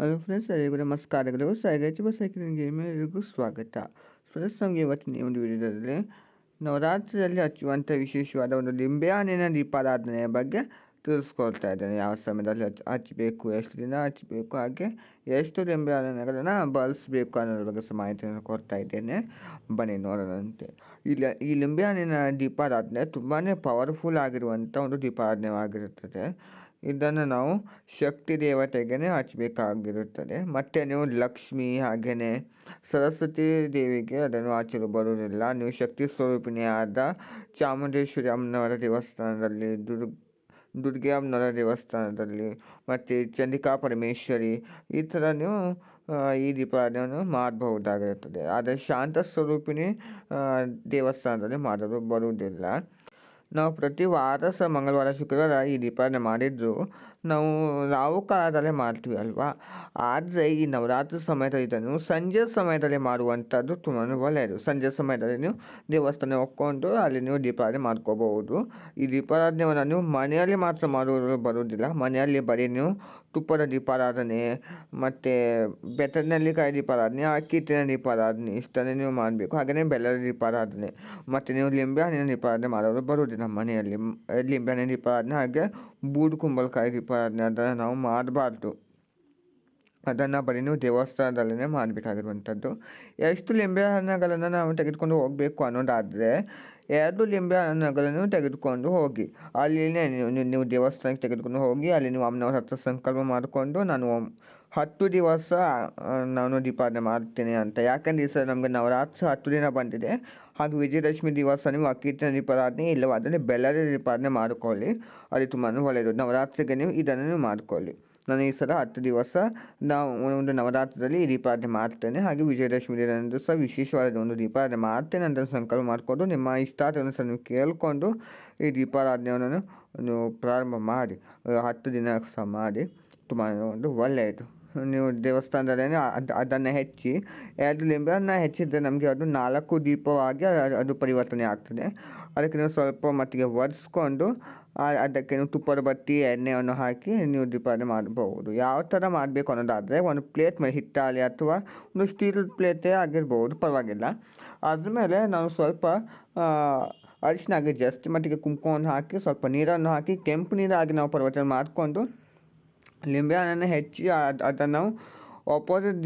Friends ಎಲ್ಲರಿಗೂ ನಮಸ್ಕಾರಗಳು. ಸಾಯಿಗಾಚಿ ಬಸ್ ಗೇಮ್ ಸ್ವಾಗತ. ಫ್ರೆಂಡ್ಸ್ ನಮಗೆ ಇವತ್ತಿನ ಈ ಒಂದು ವಿಡಿಯೋದಲ್ಲಿ ನವರಾತ್ರಿಯಲ್ಲಿ ಹಚ್ಚುವಂಥ ವಿಶೇಷವಾದ ಒಂದು ಲಿಂಬೆ ಹಣ್ಣಿನ ದೀಪಾರಾಧನೆಯ ಬಗ್ಗೆ ತಿಳಿಸ್ಕೊಳ್ತಾ ಇದ್ದೇನೆ. ಯಾವ ಸಮಯದಲ್ಲಿ ಹಚ್, ಹಚ್ಚಬೇಕು, ಎಷ್ಟು ದಿನ ಹಚ್ಚಬೇಕು, ಹಾಗೆ ಎಷ್ಟು ಲಿಂಬೆ ಹಣ್ಣುಗಳನ್ನು ಬಳಸಬೇಕು ಅನ್ನೋದ್ರ ಬಗ್ಗೆ ಸಹ ಮಾಹಿತಿಯನ್ನು ಕೊಡ್ತಾ ಇದ್ದೇನೆ. ಬನ್ನಿ ನೋಡೋಣಂತೆ. ಇಲ್ಲಿ, ಈ ಲಿಂಬೆ ಹಣ್ಣಿನ ದೀಪಾರಾಧನೆ ತುಂಬಾ ಪವರ್ಫುಲ್ ಆಗಿರುವಂಥ ಒಂದು ದೀಪಾರಾಧನೆಯಾಗಿರುತ್ತದೆ ಇದನ್ನು ನಾವು ಶಕ್ತಿ ದೇವತೆಗೆ ಹಚ್ಚಬೇಕಾಗಿರುತ್ತದೆ ಮತ್ತು ನೀವು ಲಕ್ಷ್ಮಿ ಹಾಗೆಯೇ ಸರಸ್ವತಿ ದೇವಿಗೆ ಅದನ್ನು ಹಚ್ಚಲು ಬರುವುದಿಲ್ಲ ನೀವು ಶಕ್ತಿ ಸ್ವರೂಪಿಣಿಯಾದ ಚಾಮುಂಡೇಶ್ವರಿ ಅಮ್ಮನವರ ದೇವಸ್ಥಾನದಲ್ಲಿ, ದುರ್ಗ ದುರ್ಗೆ ಅಮ್ಮನವರ ದೇವಸ್ಥಾನದಲ್ಲಿ, ಮತ್ತು ಚಂಡಿಕಾ ಪರಮೇಶ್ವರಿ ಈ ಥರ ನೀವು ಈ ದೀಪಾವಳಿಯನ್ನು ಮಾಡಬಹುದಾಗಿರುತ್ತದೆ. ಆದರೆ ಶಾಂತ ಸ್ವರೂಪಿಣಿ ದೇವಸ್ಥಾನದಲ್ಲಿ ಮಾಡಲು ಬರುವುದಿಲ್ಲ. ನಾವು ಪ್ರತಿ ವಾರ ಸಹ ಮಂಗಳವಾರ ಶುಕ್ರವಾರ ಈ ದೀಪಾವಳಿ ಮಾಡಿದ್ರು ನಾವು ನಾವು ಕಾಲದಲ್ಲೇ ಮಾಡ್ತೀವಿ ಅಲ್ವಾ? ಆದರೆ ಈ ನವರಾತ್ರಿ ಸಮಯದಲ್ಲಿ ಇದನ್ನು ಸಂಜೆ ಸಮಯದಲ್ಲಿ ಮಾಡುವಂಥದ್ದು ತುಂಬಾ ಒಳ್ಳೆಯದು. ಸಂಜೆ ಸಮಯದಲ್ಲಿ ನೀವು ದೇವಸ್ಥಾನ ಹೋಗ್ಕೊಂಡು ಅಲ್ಲಿ ನೀವು ದೀಪಾವಳಿ ಮಾಡ್ಕೋಬಹುದು. ಈ ದೀಪಾರಾಧನೆಯನ್ನು ನೀವು ಮನೆಯಲ್ಲಿ ಮಾತ್ರ ಮಾಡುವುದು ಬರುವುದಿಲ್ಲ. ಮನೆಯಲ್ಲಿ ಬರೀ ನೀವು ತುಪ್ಪದ ದೀಪಾರಾಧನೆ, ಮತ್ತು ಬೆಟ್ಟದನೆಲ್ಲಿಕಾಯಿ ದೀಪಾರಾಧನೆ ಅಕ್ಕಿ ಹಿಟ್ಟಿನ ದೀಪಾರಾಧನೆ ಇಷ್ಟನ್ನೇ ನೀವು ಮಾಡಬೇಕು. ಹಾಗೆಯೇ ಬೆಲ್ಲದ ದೀಪಾರಾಧನೆ, ಮತ್ತು ನೀವು ಲಿಂಬೆ ಹಣ್ಣಿನ ದೀಪಾರಾಧನೆ ಮಾಡೋದು ಬರುವುದಿಲ್ಲ ಮನೆಯಲ್ಲಿ. ಲಿಂಬೆ ಹಣ್ಣಿನ ದೀಪಾರಾಧನೆ ಹಾಗೆ ಬೂದು ಕುಂಬಳಕಾಯಿ ದೀಪಾರಾಧನೆ ಅದನ್ನು ನಾವು ಮಾಡಬಾರ್ದು. ಅದನ್ನು ಬರೀ ನೀವು ದೇವಸ್ಥಾನದಲ್ಲೇ ಮಾಡಬೇಕಾಗಿರುವಂಥದ್ದು. ಎಷ್ಟು ಲಿಂಬೆ ಹಣ್ಣುಗಳನ್ನು ನಾವು ತೆಗೆದುಕೊಂಡು ಹೋಗಬೇಕು ಅನ್ನೋದಾದರೆ, ಎರಡು ಲಿಂಬೆ ಹಣ್ಣುಗಳನ್ನು ತೆಗೆದುಕೊಂಡು ಹೋಗಿ. ಅಲ್ಲಿನೇ ನೀವು ನೀವು ದೇವಸ್ಥಾನಕ್ಕೆ ತೆಗೆದುಕೊಂಡು ಹೋಗಿ, ಅಲ್ಲಿ ನೀವು ಅಮ್ಮನವ್ರ ಹತ್ರ ಸಂಕಲ್ಪ ಮಾಡಿಕೊಂಡು ನಾನು ಹತ್ತು ದಿವಸ ನಾನು ದೀಪಾವಳಿ ಮಾಡ್ತೇನೆ ಅಂತ. ಯಾಕಂದ್ರೆ ಈ ಸರ್ ನಮಗೆ ನವರಾತ್ರಿ ಹತ್ತು ದಿನ ಬಂದಿದೆ. ಹಾಗೆ ವಿಜಯದಶಮಿ ದಿವಸ ನೀವು ಅಕ್ಕಿಟ್ಟಿನ ದೀಪಾರಾಧನೆ, ಇಲ್ಲವಾದರೆ ಬೆಲ್ಲದ ದೀಪಾರಾಧನೆ ಮಾಡಿಕೊಳ್ಳಿ. ಅದು ತುಂಬಾ ಒಳ್ಳೆಯದು. ನವರಾತ್ರಿಗೆ ನೀವು ಇದನ್ನು ನೀವು ಮಾಡಿಕೊಳ್ಳಿ. ನಾನು ಈ ಸಲ ಹತ್ತು ದಿವಸ ನಾವು ಒಂದು ಈ ದೀಪಾರಾಧನೆ ಮಾಡ್ತೇನೆ. ಹಾಗೆ ವಿಜಯದಶಮಿ ದಿನದಂದು ಸಹ ವಿಶೇಷವಾದ ಒಂದು ದೀಪಾರಾಧನೆ ಮಾಡ್ತೇನೆ. ಅಂತ ಸಂಕಲ್ಪ ಮಾಡಿಕೊಂಡು ನಿಮ್ಮ ಇಷ್ಟಾರ್ಥವನ್ನು ಸಹ ನೀವು ಕೇಳಿಕೊಂಡು ಈ ದೀಪಾರಾಧನೆಯನ್ನು ಪ್ರಾರಂಭ ಮಾಡಿ, ಹತ್ತು ದಿನ ಸಹ ಮಾಡಿ. ತುಂಬ ಒಂದು ಒಳ್ಳೆಯದು. ನೀವು ದೇವಸ್ಥಾನದಲ್ಲಿ ಅದು, ಅದನ್ನು ಹೆಚ್ಚಿ, ಎರಡು ಲಿಂಬೆಯನ್ನು ಹೆಚ್ಚಿದರೆ ನಮಗೆ ಅದು ನಾಲ್ಕು ದೀಪವಾಗಿ ಅದು ಪರಿವರ್ತನೆ ಆಗ್ತದೆ. ಅದಕ್ಕೆ ನೀವು ಸ್ವಲ್ಪ ಮಟ್ಟಿಗೆ ಒರೆಸ್ಕೊಂಡು ಅದಕ್ಕೆ ನೀವು ತುಪ್ಪದ ಬತ್ತಿ, ಎಣ್ಣೆಯನ್ನು ಹಾಕಿ ನೀವು ದೀಪಾವಳಿ ಮಾಡಬಹುದು ಯಾವ ಥರ ಮಾಡಬೇಕು ಅನ್ನೋದಾದರೆ ಒಂದು ಪ್ಲೇಟ್ ಮೇಲೆ ಹಿತ್ತಾಳೆ ಅಥವಾ ಒಂದು ಸ್ಟೀಲ್ ಪ್ಲೇಟೇ ಆಗಿರ್ಬೋದು, ಪರವಾಗಿಲ್ಲ. ಮೇಲೆ ನಾವು ಸ್ವಲ್ಪ ಅರಿಶಿನ ಜಸ್ಟ್ ಮಟ್ಟಿಗೆ ಕುಂಕುಮವನ್ನು ಹಾಕಿ, ಸ್ವಲ್ಪ ನೀರನ್ನು ಹಾಕಿ, ಕೆಂಪು ನೀರಾಗಿ ನಾವು ಪರಿವರ್ತನೆ ಮಾಡಿಕೊಂಡು ಹಣ್ಣನ್ನು ಹೆಚ್ಚಿ ಅದು, ಅದನ್ನು ನಾವು ಆಪೋಸಿಟ್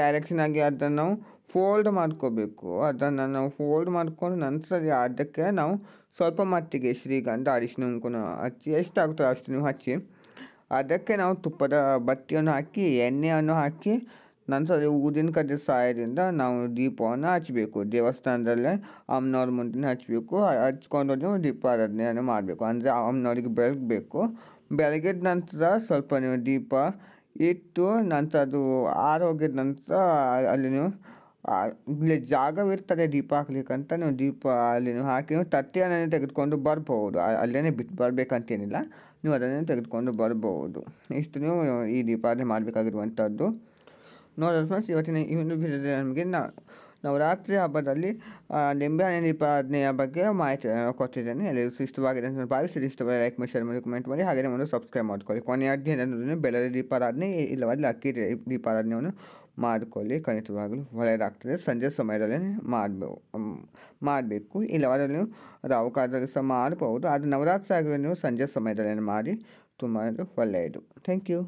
ಡೈರೆಕ್ಷನ್ ಆಗಿ ಅದನ್ನು ನಾವು ಫೋಲ್ಡ್ ಮಾಡ್ಕೋಬೇಕು. ಅದನ್ನು ನಾವು ಫೋಲ್ಡ್ ಮಾಡಿಕೊಂಡು ನಂತರ ಅದಕ್ಕೆ ನಾವು ಸ್ವಲ್ಪ ಮಟ್ಟಿಗೆ ಶ್ರೀಗಂಧ, ಅರಿಶಿನ, ಕುಂಕುಮ ಹಚ್ಚಿ, ಎಷ್ಟಾಗುತ್ತೋ ಅಷ್ಟು ನೀವು ಹಚ್ಚಿ, ಅದಕ್ಕೆ ನಾವು ತುಪ್ಪದ ಬತ್ತಿಯನ್ನು ಹಾಕಿ, ಎಣ್ಣೆಯನ್ನು ಹಾಕಿ, ನಂತರ ಊದಿನ ಕಡ್ಡಿ ಸಹಾಯದಿಂದ ನಾವು ದೀಪವನ್ನು ಹಚ್ಚಬೇಕು ದೇವಸ್ಥಾನದಲ್ಲೇ ಅಮ್ಮನವ್ರ ಮುಂದೆ ಹಚ್ಚಬೇಕು ಹಚ್ಕೊಂಡು ದೀಪಾರಾಧನೆಯನ್ನು ಮಾಡಬೇಕು. ಅಂದರೆ ಅಮ್ಮನವ್ರಿಗೆ ಬೆಳಗಬೇಕು. ಬೆಳಗಿದ ನಂತರ ಸ್ವಲ್ಪ ನೀವು ದೀಪ ಇಟ್ಟು ನಂತರ ಅದು ಆರೋಗ್ಯದ ನಂತರ ಅಲ್ಲಿ ನೀವು ಜಾಗವಿರ್ತದೆ ದೀಪ ಹಾಕ್ಲಿಕ್ಕಂತ ನೀವು ದೀಪ ಅಲ್ಲಿ ನೀವು ಹಾಕಿ ನೀವು ತಟ್ಟೆಯನ್ನು ತೆಗೆದುಕೊಂಡು ಬರ್ಬೋದು. ಅಲ್ಲೇ ಬಿಟ್ಟು ಬರಬೇಕಂತೇನಿಲ್ಲ. ನೀವು ಅದನ್ನೇ ತೆಗೆದುಕೊಂಡು ಬರ್ಬೋದು. ಇಷ್ಟು ನೀವು ಈ ದೀಪಾವಳಿ ಮಾಡಬೇಕಾಗಿರುವಂಥದ್ದು. ನೋಡಿ ಫ್ರೆಂಡ್ಸ್ ಇವತ್ತಿನ ಈ ಒಂದು ನಮಗೆ ನಾ ನವರಾತ್ರಿ ಹಬ್ಬದಲ್ಲಿ ನಿಂಬೆಹಣ್ಣಿನ ದೀಪಾರಾಧನೆಯ ಬಗ್ಗೆ ಮಾಹಿತಿ ಕೊಟ್ಟಿದ್ದೇನೆ. ಎಲ್ಲರಿಗೂ ಇಷ್ಟವಾಗಿದೆ ಅಂತ ಭಾವಿಸಿದ ಇಷ್ಟವಾದ ಲೈಕ್ ಮಾಡಿ ಶೇರ್ ಮಾಡಿ ಕಮೆಂಟ್ ಮಾಡಿ ಹಾಗೆ ಒಂದು ಸಬ್ಸ್ಕ್ರೈಬ್ ಮಾಡ್ಕೊಳ್ಳಿ. ಕೊನೆಯ ದಿನ ಬೆಳಗ್ಗೆ ದೀಪಾರಾಧನೆ ಇಲ್ಲವಾದರೆ ಅಕ್ಕಿ ದೀಪಾರಾಧನೆಯನ್ನು ಮಾಡಿಕೊಳ್ಳಿ. ಖಂಡಿತವಾಗಲೂ ಒಳ್ಳೆಯದಾಗ್ತದೆ. ಸಂಜೆ ಸಮಯದಲ್ಲಿ ಮಾಡಬೇಕು ಮಾಡಬೇಕು. ಇಲ್ಲವಾದರೆ ನೀವು ಸಹ ಮಾಡಬಹುದು ಆದರೆ ನವರಾತ್ರಿ ಆಗಿರೋ ನೀವು ಸಂಜೆ ಸಮಯದಲ್ಲಿ ಮಾಡಿ, ತುಂಬ ಒಳ್ಳೆಯದು. Thank you